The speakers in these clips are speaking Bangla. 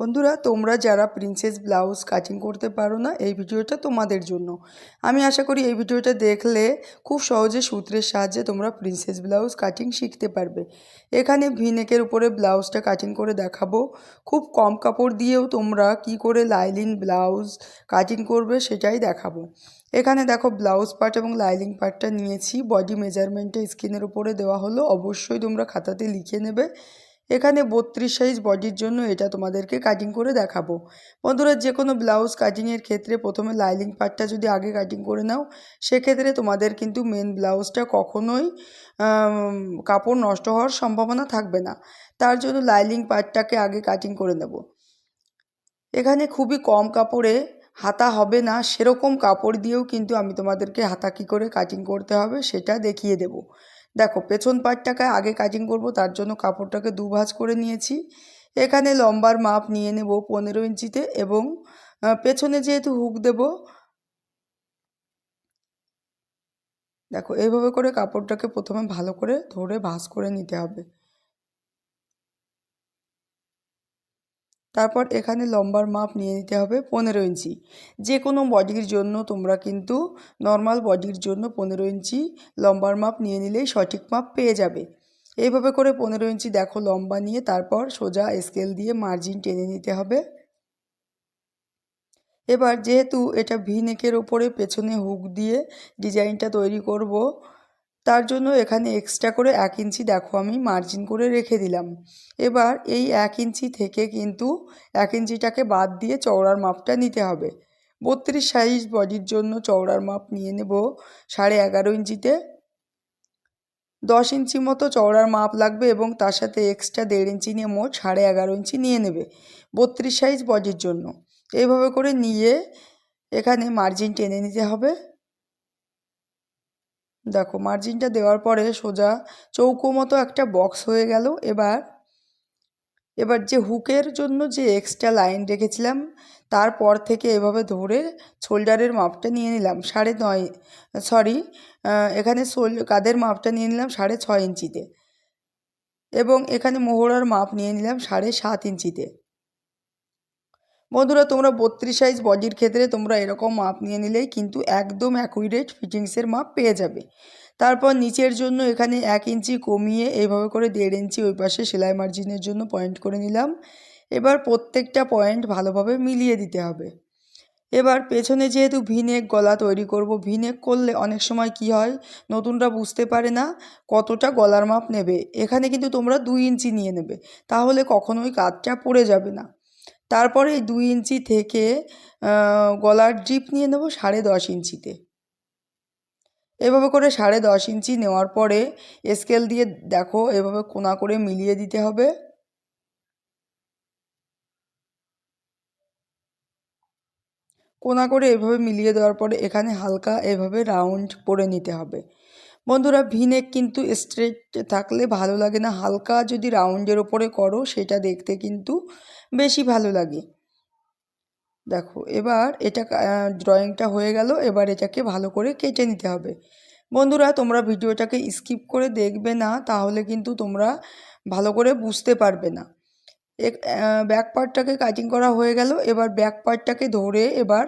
বন্ধুরা, তোমরা যারা প্রিন্সেস ব্লাউজ কাটিং করতে পারো না, এই ভিডিওটা তোমাদের জন্য। আমি আশা করি এই ভিডিওটা দেখলে খুব সহজে সূত্রের সাহায্যে তোমরা প্রিন্সেস ব্লাউজ কাটিং শিখতে পারবে। এখানে ভিনেকের উপরে ব্লাউজটা কাটিং করে দেখাবো। খুব কম কাপড় দিয়েও তোমরা কি করে লাইলিন ব্লাউজ কাটিং করবে সেটাই দেখাবো। এখানে দেখো ব্লাউজ পার্ট এবং লাইলিং পার্টটা নিয়েছি। বডি মেজারমেন্টটা স্ক্রিনের উপরে দেওয়া হলো। অবশ্যই তোমরা খাতাতে লিখে নেবে। এখানে বত্রিশ সাইজ বডির জন্য এটা তোমাদেরকে কাটিং করে দেখাবো। বন্ধুরা যে কোনো ব্লাউজ কাটিংয়ের ক্ষেত্রে প্রথমে লাইলিং পার্টটা যদি আগে কাটিং করে নাও, সেক্ষেত্রে তোমাদের কিন্তু মেন ব্লাউজটা কখনোই কাপড় নষ্ট হওয়ার সম্ভাবনা থাকবে না। তার জন্য লাইলিং পার্টটাকে আগে কাটিং করে নেব। এখানে খুবই কম কাপড়ে হাতা হবে না, সেরকম কাপড় দিয়েও কিন্তু আমি তোমাদেরকে হাতা কী করে কাটিং করতে হবে সেটা দেখিয়ে দেব। দেখো, পেছন পাটটাকে আগে কাটিং করব, তার জন্য কাপড়টাকে দু ভাঁজ করে নিয়েছি। এখানে লম্বার মাপ নিয়ে নেব পনেরো ইঞ্চিতে এবং পেছনে যেহেতু হুক দেব, দেখো, এইভাবে করে কাপড়টাকে প্রথমে ভালো করে ধরে ভাঁজ করে নিতে হবে। তারপর এখানে লম্বার মাপ নিয়ে নিতে হবে পনেরো ইঞ্চি। যে কোনো বডির জন্য তোমরা কিন্তু নর্মাল বডির জন্য পনেরো ইঞ্চি লম্বার মাপ নিয়ে নিলেই সঠিক মাপ পেয়ে যাবে। এইভাবে করে পনেরো ইঞ্চি দেখো লম্বা নিয়ে, তারপর সোজা স্কেল দিয়ে মার্জিন টেনে নিতে হবে। এবার যেহেতু এটা ভি নেকের ওপরে পেছনে হুক দিয়ে ডিজাইনটা তৈরি করব তার জন্য এখানে এক্সট্রা করে এক ইঞ্চি দেখো আমি মার্জিন করে রেখে দিলাম। এবার এই এক ইঞ্চি থেকে কিন্তু এক ইঞ্চিটাকে বাদ দিয়ে চওড়ার মাপটা নিতে হবে। বত্রিশ সাইজ বডির জন্য চওড়ার মাপ নিয়ে নেব সাড়ে এগারো ইঞ্চিতে। দশ ইঞ্চি মতো চওড়ার মাপ লাগবে এবং তার সাথে এক্সট্রা দেড় ইঞ্চি নিয়ে মোট সাড়ে এগারো ইঞ্চি নিয়ে নেবে বত্রিশ সাইজ বডির জন্য। এইভাবে করে নিয়ে এখানে মার্জিন টেনে নিতে হবে। দেখো মার্জিনটা দেওয়ার পরে সোজা চৌকো মতো একটা বক্স হয়ে গেল। এবার এবার যে হুকের জন্য যে এক্সট্রা লাইন রেখেছিলাম, তারপর থেকে এভাবে ধরে শোল্ডারের মাপটা নিয়ে নিলাম সাড়ে নয় সরি এখানে শোল কাদের মাপটা নিয়ে নিলাম সাড়ে ছয় ইঞ্চিতে এবং এখানে মোহরার মাপ নিয়ে নিলাম সাড়ে সাত ইঞ্চিতে। বন্ধুরা, তোমরা বত্রিশ সাইজ বডির ক্ষেত্রে তোমরা এরকম মাপ নিয়ে নিলেই কিন্তু একদম অ্যাকুরেট ফিটিংসের মাপ পেয়ে যাবে। তারপর নিচের জন্য এখানে এক ইঞ্চি কমিয়ে এইভাবে করে দেড় ইঞ্চি ওই পাশে সেলাই মার্জিনের জন্য পয়েন্ট করে নিলাম। এবার প্রত্যেকটা পয়েন্ট ভালোভাবে মিলিয়ে দিতে হবে। এবার পেছনে যেহেতু ভিনেক গলা তৈরি করব ভিনেক করলে অনেক সময় কি হয়, নতুনরা বুঝতে পারে না কতটা গলার মাপ নেবে। এখানে কিন্তু তোমরা দুই ইঞ্চি নিয়ে নেবে, তাহলে কখনোই কাজটা পড়ে যাবে না। তারপরে দুই ইঞ্চি থেকে গলার ডিপ নিয়ে নেব সাড়ে দশ ইঞ্চিতে। এভাবে করে সাড়ে দশ ইঞ্চি নেওয়ার পরে স্কেল দিয়ে দেখো, এভাবে কোনা করে মিলিয়ে দিতে হবে। কোনা করে এভাবে মিলিয়ে দেওয়ার পরে এখানে হালকা এভাবে রাউন্ড করে নিতে হবে। বন্ধুরা ভিনেক কিন্তু স্ট্রেট থাকলে ভালো লাগে না। হালকা যদি রাউন্ডের ওপরে করো, সেটা দেখতে কিন্তু বেশি ভালো লাগে। দেখো, এবার এটা ড্রয়িংটা হয়ে গেল, এবার এটাকে ভালো করে কেটে নিতে হবে। বন্ধুরা, তোমরা ভিডিওটাকে স্কিপ করে দেখবে না, তাহলে কিন্তু তোমরা ভালো করে বুঝতে পারবে না। ব্যাক পার্টটাকে কাটিং করা হয়ে গেল। এবার ব্যাক পার্টটাকে ধরে এবার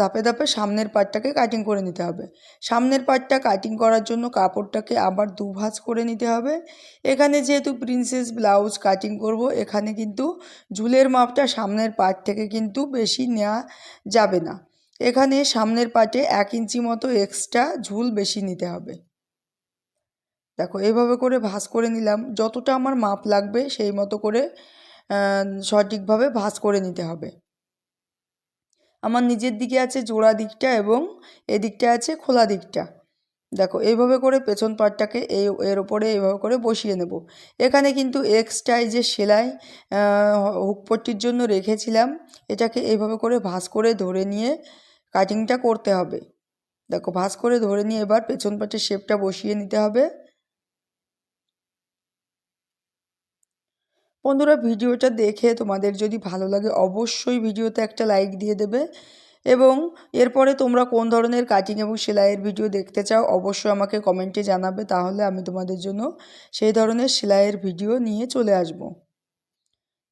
ধাপে ধাপে সামনের পার্টটাকে কাটিং করে নিতে হবে। সামনের পার্টটা কাটিং করার জন্য কাপড়টাকে আবার দুভাঁজ করে নিতে হবে। এখানে যেহেতু প্রিন্সেস ব্লাউজ কাটিং করব, এখানে কিন্তু ঝুলের মাপটা সামনের পার্ট থেকে কিন্তু বেশি নেওয়া যাবে না। এখানে সামনের পার্টে এক ইঞ্চি মতো এক্সট্রা ঝুল বেশি নিতে হবে। দেখো এইভাবে করে ভাঁজ করে নিলাম। যতটা আমার মাপ লাগবে, সেই মতো করে সঠিকভাবে ভাঁজ করে নিতে হবে। আমার নিজের দিকে আছে জোড়া দিকটা এবং এদিকটা আছে খোলা দিকটা। দেখো, এইভাবে করে পেছন পাটটাকে এই, এর ওপরে এইভাবে করে বসিয়ে নেব। এখানে কিন্তু এক্সট্রাই যে সেলাই হুকপট্টির জন্য রেখেছিলাম, এটাকে এইভাবে করে ভাঁজ করে ধরে নিয়ে কাটিংটা করতে হবে। দেখো, ভাঁজ করে ধরে নিয়ে এবার পেছন পাটের শেপটা বসিয়ে নিতে হবে। বন্ধুরা ভিডিওটা দেখে তোমাদের যদি ভালো লাগে অবশ্যই ভিডিওতে একটা লাইক দিয়ে দেবে এবং এরপরে তোমরা কোন ধরনের কাটিং এবং সেলাইয়ের ভিডিও দেখতে চাও অবশ্যই আমাকে কমেন্টে জানাবে তাহলে আমি তোমাদের জন্য সেই ধরনের সেলাইয়ের ভিডিও নিয়ে চলে আসব।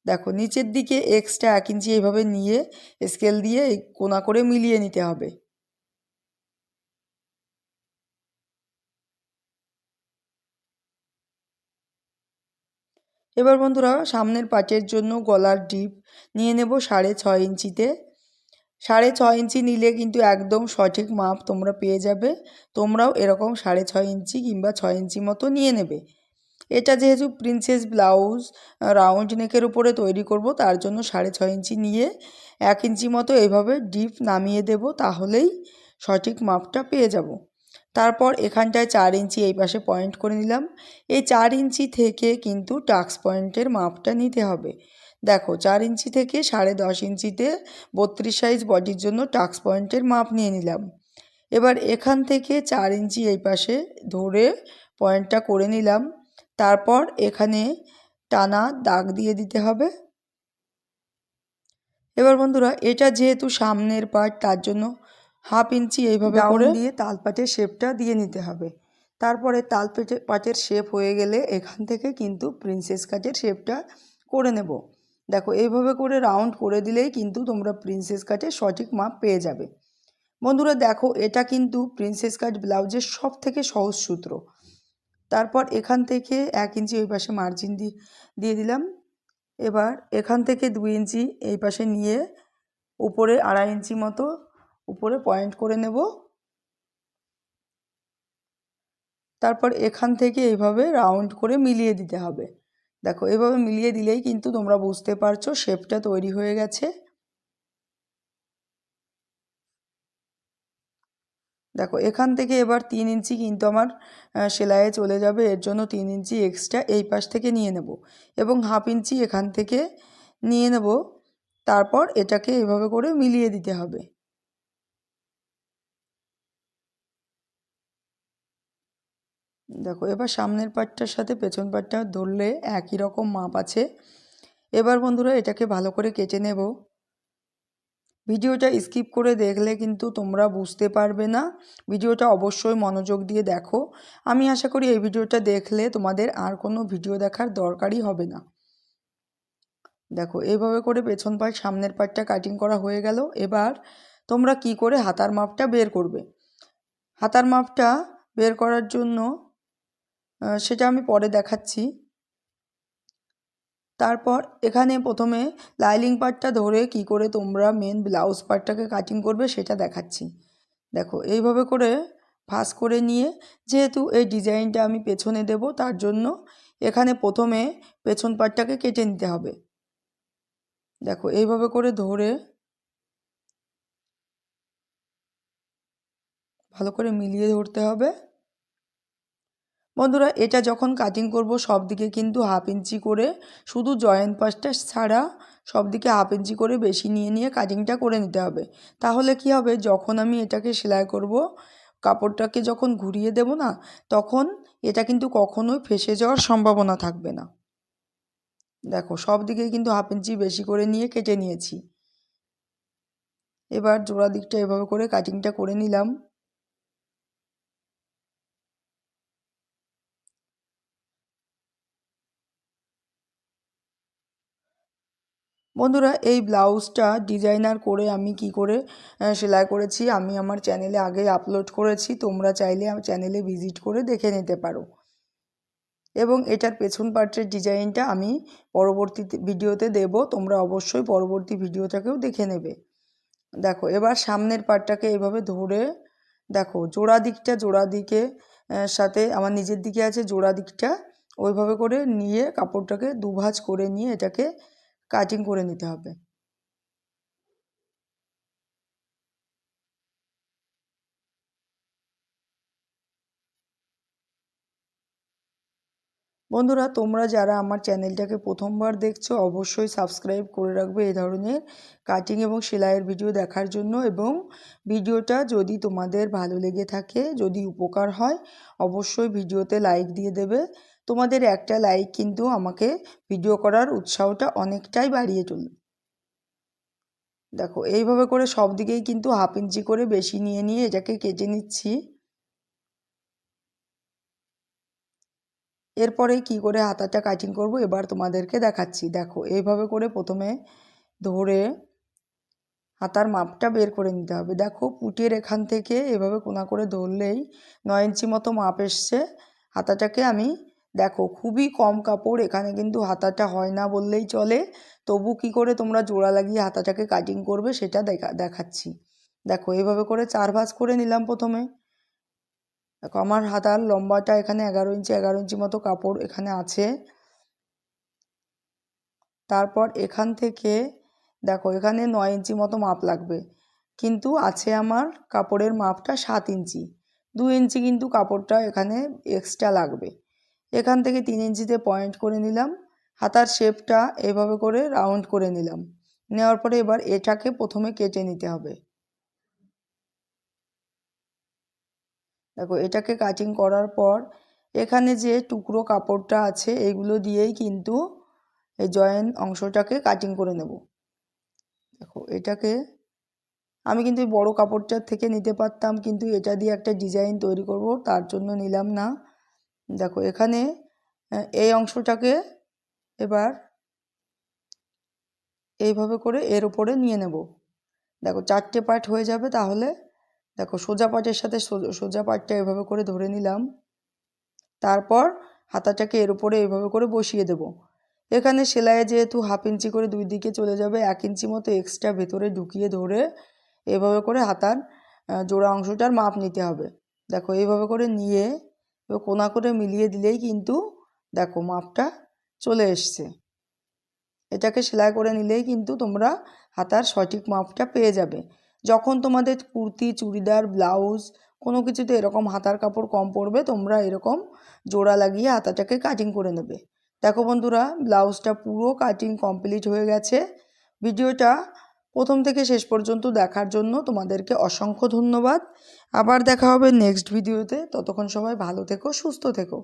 দেখো নিচের দিকে এক্সট্রা এক ইঞ্চি এইভাবে নিয়ে স্কেল দিয়ে কোনা করে মিলিয়ে নিতে হবে। এবার বন্ধুরা সামনের পাটের জন্য গলার ডিপ নিয়ে নেব সাড়ে ছয় ইঞ্চিতে। সাড়ে ছয় ইঞ্চি নিলে কিন্তু একদম সঠিক মাপ তোমরা পেয়ে যাবে। তোমরাও এরকম সাড়ে ছয় ইঞ্চি কিংবা ছয় ইঞ্চি মতো নিয়ে নেবে। এটা যেহেতু প্রিন্সেস ব্লাউজ রাউন্ড নেকের উপরে তৈরি করব, তার জন্য সাড়ে ছয় ইঞ্চি নিয়ে এক ইঞ্চি মতো এইভাবে ডিপ নামিয়ে দেব, তাহলেই সঠিক মাপটা পেয়ে যাব। তারপর এখানটায় চার ইঞ্চি এই পাশে পয়েন্ট করে নিলাম। এই চার ইঞ্চি থেকে কিন্তু টাক্স পয়েন্টের মাপটা নিতে হবে। দেখো, চার ইঞ্চি থেকে সাড়ে দশ ইঞ্চিতে বত্রিশ সাইজ বডির জন্য টাক্স পয়েন্টের মাপ নিয়ে নিলাম। এবার এখান থেকে চার ইঞ্চি এই পাশে ধরে পয়েন্টটা করে নিলাম। তারপর এখানে টানা দাগ দিয়ে দিতে হবে। এবার বন্ধুরা, এটা যেহেতু সামনের পার্ট তার জন্য হাফ ইঞ্চি এইভাবে করে দিয়ে তালপাটের শেপটা দিয়ে নিতে হবে। তারপরে তালপেটে পাটের শেপ হয়ে গেলে এখান থেকে কিন্তু প্রিন্সেস কাটের শেপটা করে নেব। দেখো এইভাবে করে রাউন্ড করে দিলেই কিন্তু তোমরা প্রিন্সেস কাটের সঠিক মাপ পেয়ে যাবে। বন্ধুরা দেখো এটা কিন্তু প্রিন্সেস কাট ব্লাউজের সব থেকে সহজ সূত্র। তারপর এখান থেকে এক ইঞ্চি ওই পাশে মার্জিন দিয়ে দিয়ে দিলাম। এবার এখান থেকে দুই ইঞ্চি এই পাশে নিয়ে উপরে আড়াই ইঞ্চি মতো উপরে পয়েন্ট করে নেব। তারপর এখান থেকে এইভাবে রাউন্ড করে মিলিয়ে দিতে হবে। দেখো এভাবে মিলিয়ে দিলেই কিন্তু তোমরা বুঝতে পারছ শেপটা তৈরি হয়ে গেছে। দেখো, এখান থেকে এবার তিন ইঞ্চি কিন্তু আমার সেলাইয়ে চলে যাবে। এর জন্য তিন ইঞ্চি এক্সট্রা এই পাশ থেকে নিয়ে নেব এবং হাফ ইঞ্চি এখান থেকে নিয়ে নেব। তারপর এটাকে এভাবে করে মিলিয়ে দিতে হবে। দেখো, এবার সামনের পাটটার সাথে পেছন পাটটা ধরলে একই রকম মাপ আছে। এবার বন্ধুরা, এটাকে ভালো করে কেটে নেব। ভিডিওটা স্কিপ করে দেখলে কিন্তু তোমরা বুঝতে পারবে না। ভিডিওটা অবশ্যই মনোযোগ দিয়ে দেখো। আমি আশা করি এই ভিডিওটা দেখলে তোমাদের আর কোনো ভিডিও দেখার দরকারই হবে না। দেখো, এইভাবে করে পেছন পাট, সামনের পাটটা কাটিং করা হয়ে গেল। এবার তোমরা কি করে হাতার মাপটা বের করবে? হাতার মাপটা বের করার জন্য সেটা আমি পরে দেখাচ্ছি। তারপর এখানে প্রথমে লাইলিং পার্টটা ধরে কি করে তোমরা মেন ব্লাউজ পার্টটাকে কাটিং করবে সেটা দেখাচ্ছি। দেখো, এইভাবে করে ফাঁস করে নিয়ে যেহেতু এই ডিজাইনটা আমি পেছনে দেব, তার জন্য এখানে প্রথমে পেছন পার্টটাকে কেটে নিতে হবে। দেখো, এইভাবে করে ধরে ভালো করে মিলিয়ে ধরতে হবে। বন্ধুরা, এটা যখন কাটিং করব সব দিকে কিন্তু হাফ ইঞ্চি করে শুধু জয়েন্ট পাশটা ছাড়া সব দিকে হাফ ইঞ্চি করে বেশি নিয়ে নিয়ে কাটিংটা করে নিতে হবে। তাহলে কি হবে? যখন আমি এটাকে সেলাই করব, কাপড়টাকে যখন ঘুরিয়ে দেব না, তখন এটা কিন্তু কখনোই ফেসে যাওয়ার সম্ভাবনা থাকবে না। দেখো সব দিকে কিন্তু হাফ ইঞ্চি বেশি করে নিয়ে কেটে নিয়েছি। এবার জোড়া দিকটা এভাবে করে কাটিংটা করে নিলাম। বন্ধুরা, এই ব্লাউজটা ডিজাইনার করে আমি কি করে সেলাই করেছি, আমি আমার চ্যানেলে আগে আপলোড করেছি, তোমরা চাইলে আমার চ্যানেলে ভিজিট করে দেখে নিতে পারো। এবং এটার পেছন পার্টের ডিজাইনটা আমি পরবর্তী ভিডিওতে দেব, তোমরা অবশ্যই পরবর্তী ভিডিওটাকেও দেখে নেবে। দেখো, এবার সামনের পার্টটাকে এভাবে ধরে, দেখো, জোড়া দিকটা জোড়া দিকে সাথে আমার নিজের দিকে আছে জোড়া দিকটা, ওইভাবে করে নিয়ে কাপড়টাকে দুভাজ করে নিয়ে এটাকে কাটিং করে নিতে হবে। বন্ধুরা, তোমরা যারা আমার চ্যানেলটাকে প্রথমবার দেখছ, অবশ্যই সাবস্ক্রাইব করে রাখবে এই ধরনের কাটিং এবং সেলাইয়ের ভিডিও দেখার জন্য এবং ভিডিওটা যদি তোমাদের ভালো লেগে থাকে, যদি উপকার হয়, অবশ্যই ভিডিওতে লাইক দিয়ে দেবে। তোমাদের একটা লাইক কিন্তু আমাকে ভিডিও করার উৎসাহটা অনেকটাই বাড়িয়ে তুলবে দেখো, এইভাবে করে সব দিকেই কিন্তু হাফ ইঞ্চি করে বেশি নিয়ে নিয়ে এটাকে কেটে নিচ্ছি। এরপরে কি করে হাতাটা কাটিং করব এবার তোমাদেরকে দেখাচ্ছি। দেখো, এইভাবে করে প্রথমে ধরে হাতার মাপটা বের করে নিতে হবে। দেখো, পুটির এখান থেকে এভাবে কোনা করে ধরলেই নয় ইঞ্চি মতো মাপ এসছে। হাতাটাকে আমি দেখো, খুবই কম কাপড়, এখানে কিন্তু হাতাটা হয় না বললেই চলে। তবু কি করে তোমরা জোড়া লাগিয়ে হাতাটাকে কাটিং করবে সেটা দেখা, দেখাচ্ছি। দেখো এইভাবে করে চার ভাঁজ করে নিলাম প্রথমে। দেখো, আমার হাতার লম্বাটা এখানে এগারো ইঞ্চি এগারো ইঞ্চি মতো কাপড় এখানে আছে। তারপর এখান থেকে, দেখো, এখানে নয় ইঞ্চি মতো মাপ লাগবে। কিন্তু আছে আমার কাপড়ের মাপটা সাত ইঞ্চি। দু ইঞ্চি কিন্তু কাপড়টা এখানে এক্সট্রা লাগবে। এখান থেকে তিন ইঞ্চিতে পয়েন্ট করে নিলাম। হাতার শেপটা এভাবে করে রাউন্ড করে নিলাম। নেওয়ার পরে এবার এটাকে প্রথমে কেটে নিতে হবে। দেখো, এটাকে কাটিং করার পর এখানে যে টুকরো কাপড়টা আছে, এগুলো দিয়েই কিন্তু এই জয়েন্ট অংশটাকে কাটিং করে নেব। দেখো, এটাকে আমি কিন্তু এই বড়ো কাপড়টার থেকে নিতে পারতাম, কিন্তু এটা দিয়ে একটা ডিজাইন তৈরি করব, তার জন্য নিলাম না। দেখো, এখানে এই অংশটাকে এবার এইভাবে করে এর উপরে নিয়ে নেব। দেখো, চারটে পার্ট হয়ে যাবে তাহলে। দেখো, সোজা পাটের সাথে সোজা পাটটা এভাবে করে ধরে নিলাম। তারপর হাতাটাকে এর উপরে এভাবে করে বসিয়ে দেব। এখানে সেলাইয়ে যেহেতু হাফ ইঞ্চি করে দুই দিকে চলে যাবে, এক ইঞ্চি মতো এক্সট্রা ভেতরে ঢুকিয়ে ধরে এভাবে করে হাতার জোড়া অংশটার মাপ নিতে হবে। দেখো, এইভাবে করে নিয়ে কোনা করে মিলিয়ে দিলেই কিন্তু দেখো মাপটা চলে এসছে। এটাকে সেলাই করে নিলেই কিন্তু তোমরা হাতার সঠিক মাপটা পেয়ে যাবে। যখন তোমাদের কুর্তি, চুড়িদার, ব্লাউজ কোনো কিছুতে এরকম হাতার কাপড় কম পড়বে, তোমরা এরকম জোড়া লাগিয়ে হাতাটাকে কাটিং করে নেবে। দেখো বন্ধুরা, ব্লাউজটা পুরো কাটিং কমপ্লিট হয়ে গেছে। ভিডিওটা প্রথম থেকে শেষ পর্যন্ত দেখার জন্য তোমাদেরকে অসংখ্য ধন্যবাদ। আবার দেখা হবে নেক্সট ভিডিওতে ততক্ষণ সবাই ভালো থেকো, সুস্থ থেকো।